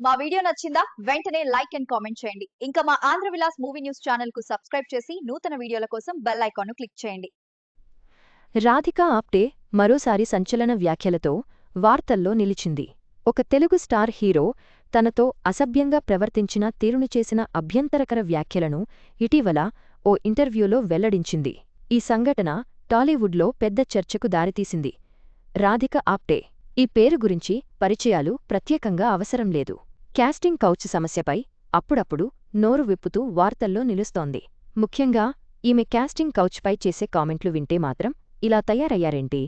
మా వీడియో నచ్చిందా వెంటనే లైక్ అండ్ కామెంట్ చేయండి. ఇంకా మా ఆంధ్ర విలాస్ మూవీ న్యూస్ ఛానల్కు సబ్స్క్రైబ్ చేసి నూతన వీడియోల కోసం బెల్ ఐకాన్ను క్లిక్ చేయండి. రాధిక ఆప్టే మరోసారి సంచలన వ్యాఖ్యలతో వార్తల్లో నిలిచింది. ఒక తెలుగు స్టార్ హీరో తనతో అసభ్యంగా ప్రవర్తించిన తీరును చేసిన అభ్యంతరకర వ్యాఖ్యలను ఇటీవల ఓ ఇంటర్వ్యూలో వెల్లడించింది. ఈ సంఘటన టాలీవుడ్లో పెద్ద చర్చకు దారితీసింది. రాధిక ఆప్టే ఈ పేరు గురించి పరిచయాలు ప్రత్యేకంగా అవసరం లేదు. క్యాస్టింగ్ కౌచ్ సమస్యపై అప్పుడప్పుడు నోరు విప్పుతూ వార్తల్లో నిలుస్తోంది. ముఖ్యంగా ఈమె క్యాస్టింగ్ కౌచ్పై చేసే కామెంట్లు వింటే మాత్రం ఇలా తయారయ్యారేంటి?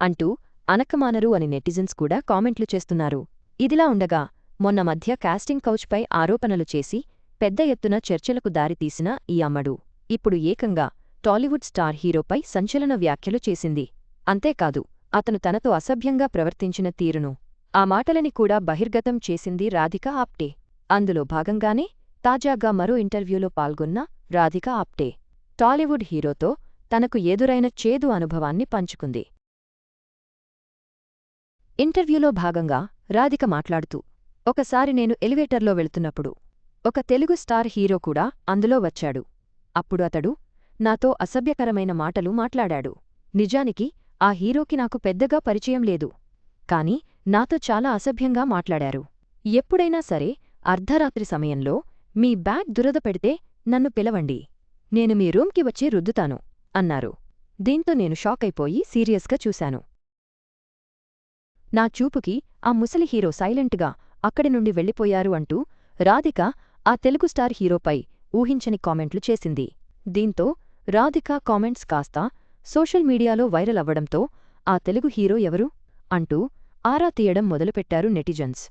అంటూ అనకమానరు అని నెటిజన్స్ కూడా కామెంట్లు చేస్తున్నారు. ఇదిలా ఉండగా మొన్న మధ్య కాస్టింగ్ కౌచ్పై ఆరోపణలు చేసి పెద్ద ఎత్తున చర్చలకు దారితీసిన ఈ అమ్మడు ఇప్పుడు ఏకంగా టాలీవుడ్ స్టార్ హీరోపై సంచలన వ్యాఖ్యలు చేసింది. అంతేకాదు అతను తనతో అసభ్యంగా ప్రవర్తించిన తీరును ఆ మాటలని కూడా బహిర్గతం చేసింది రాధిక ఆప్టే. అందులో భాగంగానే తాజాగా మరో ఇంటర్వ్యూలో పాల్గొన్న రాధిక ఆప్టే. టాలీవుడ్ హీరోతో తనకు ఎదురైన చేదు అనుభవాన్ని పంచుకుంది. ఇంటర్వ్యూలో భాగంగా రాధిక మాట్లాడుతూ ఒకసారి నేను ఎలివేటర్లో వెళుతున్నప్పుడు ఒక తెలుగు స్టార్ హీరో కూడా అందులో వచ్చాడు. అప్పుడు అతడు నాతో అసభ్యకరమైన మాటలు మాట్లాడాడు. నిజానికి ఆ హీరోకి నాకు పెద్దగా పరిచయం లేదు. కాని నాతో చాలా అసభ్యంగా మాట్లాడారు. ఎప్పుడైనా సరే అర్ధరాత్రి సమయంలో మీ బ్యాగ్ దురద పెడితే నన్ను పిలవండి. నేను మీ రూమ్కి వచ్చి రుద్దుతాను అన్నారు. దీంతో నేను షాకైపోయి సీరియస్గా చూశాను. నా చూపుకి ఆ ముసలి హీరో సైలెంట్గా అక్కడి నుండి వెళ్ళిపోయారు అంటూ రాధిక ఆ తెలుగు స్టార్ హీరోపై ఊహించని కామెంట్లు చేసింది. దీంతో రాధిక కామెంట్స్ కాస్త సోషల్ మీడియాలో వైరల్ అవ్వడంతో ఆ తెలుగు హీరో ఎవరు? అంటూ ఆరా తీయడం మొదలుపెట్టారు నెటిజన్స్.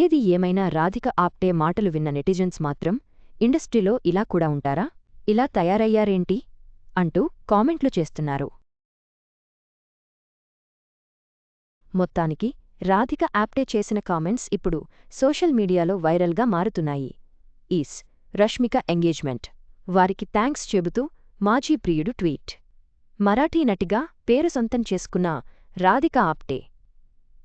ఏది ఏమైనా రాధిక ఆప్టే మాటలు విన్న నెటిజన్స్ మాత్రం ఇండస్ట్రీలో ఇలా కూడా ఉంటారా? ఇలా తయారయ్యారేంటి? అంటూ కామెంట్లు చేస్తున్నారు. మొత్తానికి రాధిక ఆప్టే చేసిన కామెంట్స్ ఇప్పుడు సోషల్ మీడియాలో వైరల్గా మారుతున్నాయి. Is Rashmika engagement. వారికి థ్యాంక్స్ చెబుతూ మాజీ ప్రియుడు ట్వీట్. మరాఠీ నటిగా పేరు సొంతం చేసుకున్న రాధిక ఆప్టే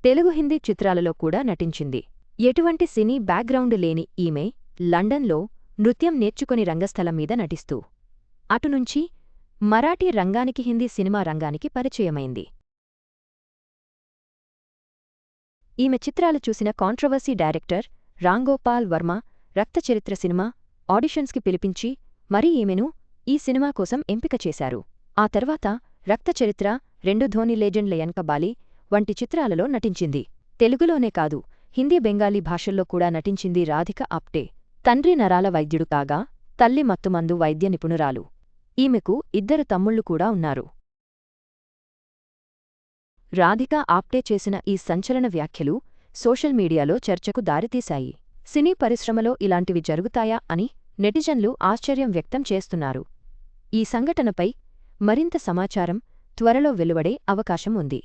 తెలుగు హిందీ చిత్రాలలో కూడా నటించింది. ఎటువంటి సినీ బ్యాక్గ్రౌండ్ లేని ఈమె లండన్లో నృత్యం నేర్చుకుని రంగస్థలం మీద నటిస్తూ అటునుంచి మరాఠీ రంగానికి హిందీ సినిమా రంగానికి పరిచయమైంది. ఈమె చిత్రాలు చూసిన controversy director Ramgopal Varma Raktacharitra cinema ఆడిషన్స్కి పిలిపించి మరీ ఈమెను ఈ సినిమా కోసం ఎంపిక చేశారు. ఆ తర్వాత రక్తచరిత్ర రెండు ధోని లెజెండ్ల ఎన్కబాలి వంటి చిత్రాలలో నటించింది. తెలుగులోనే కాదు హిందీ బెంగాలీ భాషల్లో కూడా నటించింది రాధిక ఆప్టే. తండ్రి నరాల వైద్యుడు కాగా తల్లి మత్తుమందు వైద్య నిపుణురాలు. ఈమెకు ఇద్దరు తమ్ముళ్ళు కూడా ఉన్నారు. రాధిక ఆప్టే చేసిన ఈ సంచలన వ్యాఖ్యలు సోషల్ మీడియాలో చర్చకు దారితీశాయి. సినీ పరిశ్రమలో ఇలాంటివి జరుగుతాయా అని నెటిజన్లు ఆశ్చర్యం వ్యక్తం చేస్తున్నారు. ఈ సంఘటనపై మరింత సమాచారం త్వరలో వెలువడే అవకాశం ఉంది.